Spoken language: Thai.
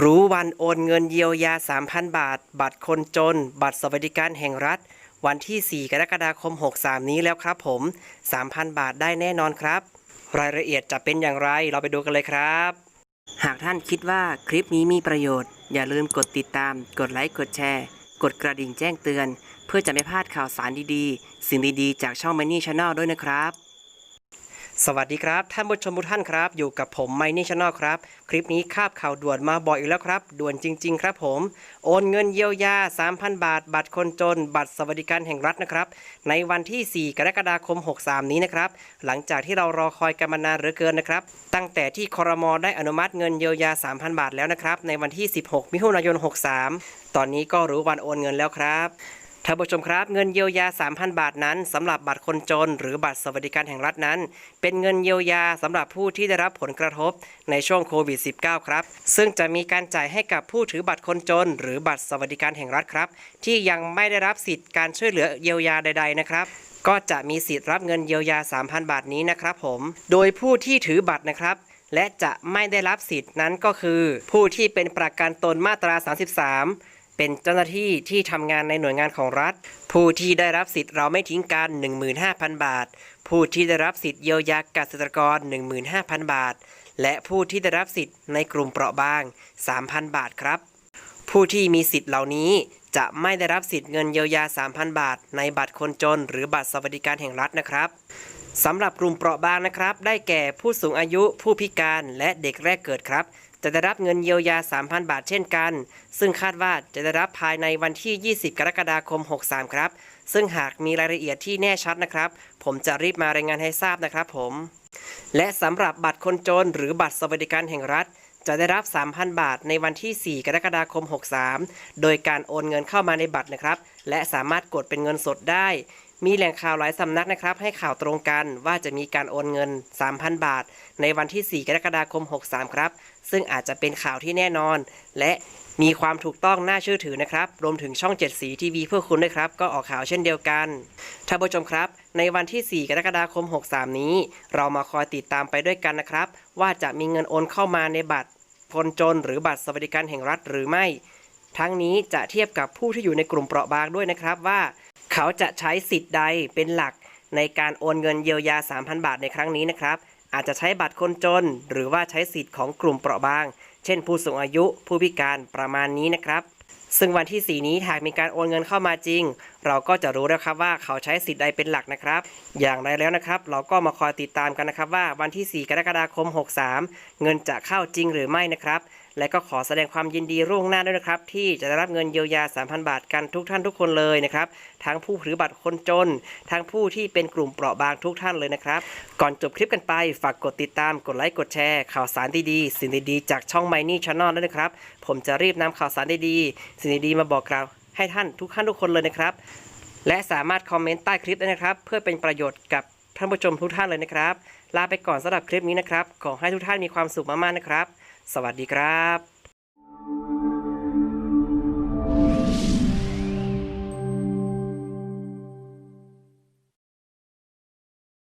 รู้วันโอนเงินเยียวยา 3,000 บาท บัตรคนจน บัตรสวัสดิการแห่งรัฐ วันที่ 4 กรกฎาคม 63 นี้แล้วครับผม 3,000 บาทได้แน่นอนครับ รายละเอียดจะเป็นอย่างไรเราไปดูกันเลยครับ หากท่านคิดว่าคลิปนี้มีประโยชน์ อย่าลืมกดติดตาม กดไลค์กดแชร์ กดกระดิ่งแจ้งเตือน เพื่อจะไม่พลาดข่าวสารดีๆ สิ่งดีๆ จากช่อง Money Channel ด้วยนะครับ สวัสดีครับ ท่านผู้ชมทุกท่านครับ อยู่กับผมไมนี่ช n น l ครับ คลิปนี้คาบข่าวด่วนมาบ่อยอีกแล้วครับ ด่วนจริง ๆ ครับผม โอนเงินเยียวยา 3,000 บาท บัตรคนจน บัตรสวัสดิการแห่งรัฐนะครับ ในวันที่ 4 กรกฎาคม 63 นี้นะครับ หลังจากที่เรารอคอยกันมานานเหลือเกินนะครับ ตั้งแต่ที่ครมได้อนุมัติเงินเยียวยา 3,000 บาทแล้วนะครับในวันที่ 16 มิถุนายน 63 ตอนนี้ก็รู้วันโอนเงินแล้วครับ ท่านผู้ชมครับเงินเยียวยา 3,000 บาทนั้นสำหรับบัตรคนจน หรือบัตรสวัสดิการแห่งรัฐนั้น เป็นเงินเยียวยาสำหรับผู้ที่ได้รับผลกระทบในช่วงโควิด -19 ครับ ซึ่งจะมีการจ่ายให้กับผู้ถือบัตรคนจน หรือบัตรสวัสดิการแห่งรัฐครับ ที่ยังไม่ได้รับสิทธิ์การช่วยเหลือเยียวยาใด ๆ นะครับก็จะมีสิทธิ์รับเงินเยียวยา 3,000 บาทนี้นะครับผม โดยผู้ที่ถือบัตรนะครับ และจะไม่ได้รับสิทธิ์นั้นก็คือ ผู้ที่เป็นประกันตนมาตรา 33 เป็นเจ้าหน้าที่ที่ทำงานในหน่วยงานของรัฐ ผู้ที่ได้รับสิทธิ์เราไม่ทิ้งกัน 15,000 บาท ผู้ที่ได้รับสิทธิ์เยียวยาเกษตรกร 15,000 บาท และผู้ที่ได้รับสิทธิ์ในกลุ่มเปราะบาง 3,000 บาทครับ ผู้ที่มีสิทธิ์เหล่านี้จะไม่ได้รับสิทธิ์เงินเยียวยา 3,000 บาท ในบัตรคนจน หรือบัตรสวัสดิการแห่งรัฐนะครับสำหรับกลุ่มเปราะบางนะครับ ได้แก่ผู้สูงอายุผู้พิการและเด็กแรกเกิดครับ จะได้รับเงินเยียวยา 3,000 บาทเช่นกัน ซึ่งคาดว่าจะได้รับภายในวันที่ 20 กรกฎาคม 63 ครับ ซึ่งหากมีรายละเอียดที่แน่ชัดนะครับ ผมจะรีบมารายงานให้ทราบนะครับผม และสำหรับบัตรคนจน หรือบัตรสวัสดิการแห่งรัฐ จะได้รับ 3,000 บาทในวันที่ 4 กรกฎาคม 63 โดยการโอนเงินเข้ามาในบัตรนะครับ และสามารถกดเป็นเงินสดได้ มีแหล่งข่าวหลายสำนักนะครับ ให้ข่าวตรงกันว่าจะมีการโอนเงิน 3,000 บาท ในวันที่ 4 กรกฎาคม 63 ครับ ซึ่งอาจจะเป็นข่าวที่แน่นอน และมีความถูกต้องน่าเชื่อถือนะครับ รวมถึงช่อง 7 สีทีวีเพื่อคุณด้วยครับ ก็ออกข่าวเช่นเดียวกันท่านผู้ชมครับ ในวันที่ 4 กรกฎาคม 63 นี้ เรามาคอยติดตามไปด้วยกันนะครับ ว่าจะมีเงินโอนเข้ามาในบัตรคนจนหรือบัตรสวัสดิการแห่งรัฐหรือไม่ ทั้งนี้จะเทียบกับผู้ที่อยู่ในกลุ่มเปราะบางด้วยนะครับว่า เขาจะใช้สิทธิ์ใดเป็นหลักในการโอนเงินเยียวยา 3,000 บาทในครั้งนี้นะครับ อาจจะใช้บัตรคนจน หรือว่าใช้สิทธิ์ของกลุ่มเปราะบาง เช่น ผู้สูงอายุผู้พิการประมาณนี้นะครับ ซึ่งวันที่ 4 นี้หากมีการโอนเงินเข้ามาจริง เราก็จะรู้แล้วครับว่าเขาใช้สิทธิ์ใดเป็นหลักนะครับ อย่างไรแล้วนะครับ เราก็มาคอยติดตามกันนะครับว่าวันที่ 4 กรกฎาคม 63 เงินจะเข้าจริงหรือไม่นะครับ และก็ขอแสดงความยินดีร่วงหน้าด้วยนะครับ ที่จะได้รับเงินเยียวยา 3,000 บาทกันทุกท่านทุกคนเลยนะครับ ทั้งผู้ถือบัตรคนจน ทั้งผู้ที่เป็นกลุ่มเปราะบางทุกท่านเลยนะครับ ก่อนจบคลิปกันไปฝากกดติดตามกดไลค์กดแชร์ ข่าวสารดีๆสิ่งดีๆจากช่อง Money Channel ด้วยนะครับ ผมจะรีบนำข่าวสารดีๆสิ่งดีๆมาบอกกล่าวให้ท่านทุกท่านทุกคนเลยนะครับ และสามารถคอมเมนต์ใต้คลิปได้นะครับ เพื่อเป็นประโยชน์กับท่านผู้ชมทุกท่านเลยนะครับ ลาไปก่อนสำหรับคลิปนี้นะครับ ขอให้ทุกท่านมีความสุขมากๆนะครับ สวัสดีครับ